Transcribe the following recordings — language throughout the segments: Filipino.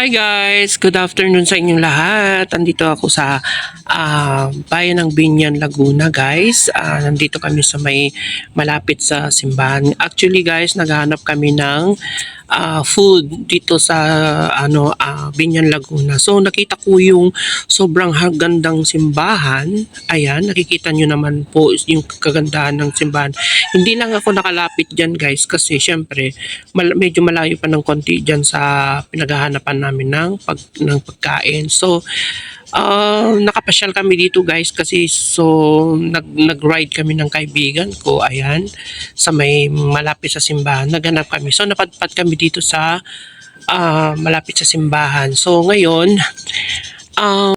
Hi guys! Good afternoon sa inyong lahat. Andito ako sa ah, bayan ng Binyan, Laguna guys. Ah, nandito kami sa may malapit sa simbahan. Actually guys, naghahanap kami ng ah, food dito sa ano ah, Binyan, Laguna. So nakita ko yung sobrang gandang simbahan. Ayan, nakikita nyo naman po yung kagandahan ng simbahan. Hindi lang ako nakalapit dyan guys kasi syempre mal- medyo malayo pa ng konti dyan sa pinaghahanapan namin ng, pag, ng pagkain. So, uh, nakapasyal kami dito guys kasi so nag, nag-ride kami ng kaibigan ko, ayan, sa may malapit sa simbahan. Naghanap kami. So, napadpad kami dito sa ah, malapit sa simbahan. So, ngayon, ah,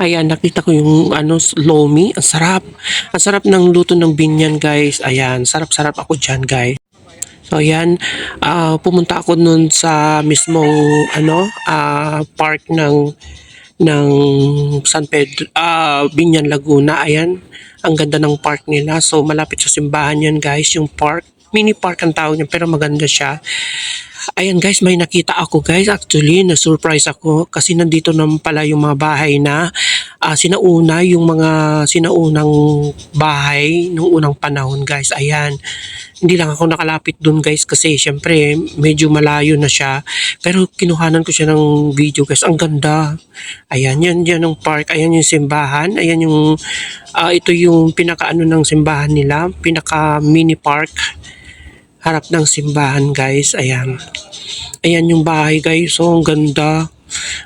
Ayan, nakita ko yung ano, lomi. Ang sarap. Ang sarap ng luto ng binyan, guys. Ayan, sarap-sarap ako dyan, guys. So ayan, ah, pumunta ako nun sa mismong ano, ah, park ng ng San Pedro, ah, Binyan Laguna. Ayan, ang ganda ng park nila. So malapit sa simbahan yan guys, yung park. Mini park ang tawag niya pero maganda siya. Ayan guys, may nakita ako guys. Actually, na-surprise ako kasi nandito naman pala yung mga bahay na ah, sinauna, yung mga sinaunang bahay nung unang panahon guys. Ayan, hindi lang ako nakalapit dun guys kasi syempre medyo malayo na siya. Pero kinuhanan ko siya ng video guys. Ang ganda. Ayan, yan yan yung park. Ayan yung simbahan. Ayan yung, ah, ito yung pinaka ano ng simbahan nila. Pinaka mini park harap ng simbahan guys. Ayan. Ayan yung bahay guys. So, ang ganda.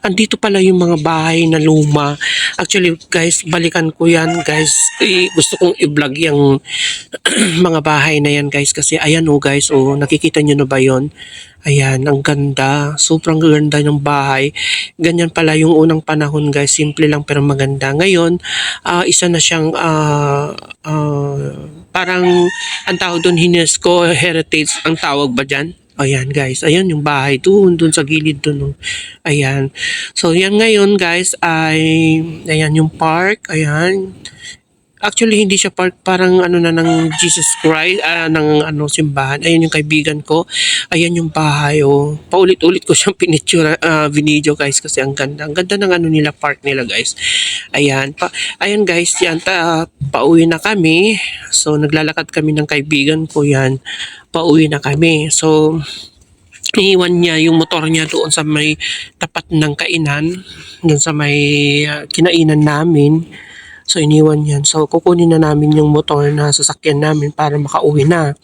Andito pala yung mga bahay na luma. Actually guys, balikan ko yan guys. Eh, gusto kong i-vlog yung mga bahay na yan guys. Kasi ayan oh guys. Oh, nakikita nyo na ba yon Ayan, ang ganda. Sobrang ganda ng bahay. Ganyan pala yung unang panahon guys. Simple lang pero maganda. Ngayon, ah, isa na siyang ah, ah, parang ang tawag doon UNESCO heritage ang tawag ba dyan? Ayan guys, ayan yung bahay doon, doon sa gilid doon. oh. Ayan. So yan ngayon guys ay ayan yung park, ayan. Actually hindi siya park, parang ano na ng Jesus Christ, ah, ng ano simbahan. Ayan yung kaibigan ko. Ayan yung bahay oh. Paulit-ulit ko siyang pinicture uh, video guys kasi ang ganda. Ang ganda ng ano nila park nila guys. Ayan. Pa, ayan guys, yan ta, pauwi na kami. So naglalakad kami ng kaibigan ko yan. Pauwi na kami. So iniwan niya yung motor niya doon sa may tapat ng kainan, doon sa may ah, kinainan namin. So iniwan yan. So kukunin na namin yung motor na sasakyan namin para makauwi na.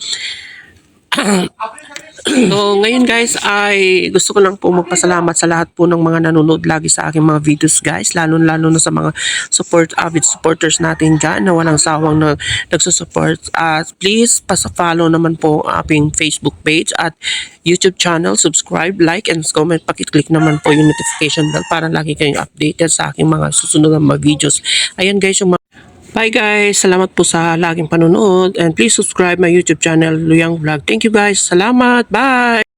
So, ngayon guys ay gusto ko lang po magpasalamat sa lahat po ng mga nanonood lagi sa aking mga videos guys. Lalo-lalo na sa mga support avid supporters natin dyan na walang sawang na nagsusupport. At please, pasa-follow naman po ang aking Facebook page at YouTube channel. Subscribe, like, and comment. Pakiclick naman po yung notification bell para lagi kayong updated sa aking mga susunod na mga videos. Ayan guys, yung mga Bye guys! Salamat po sa laging panonood and please subscribe my YouTube channel, Luyang Vlog. Thank you guys! Salamat! Bye!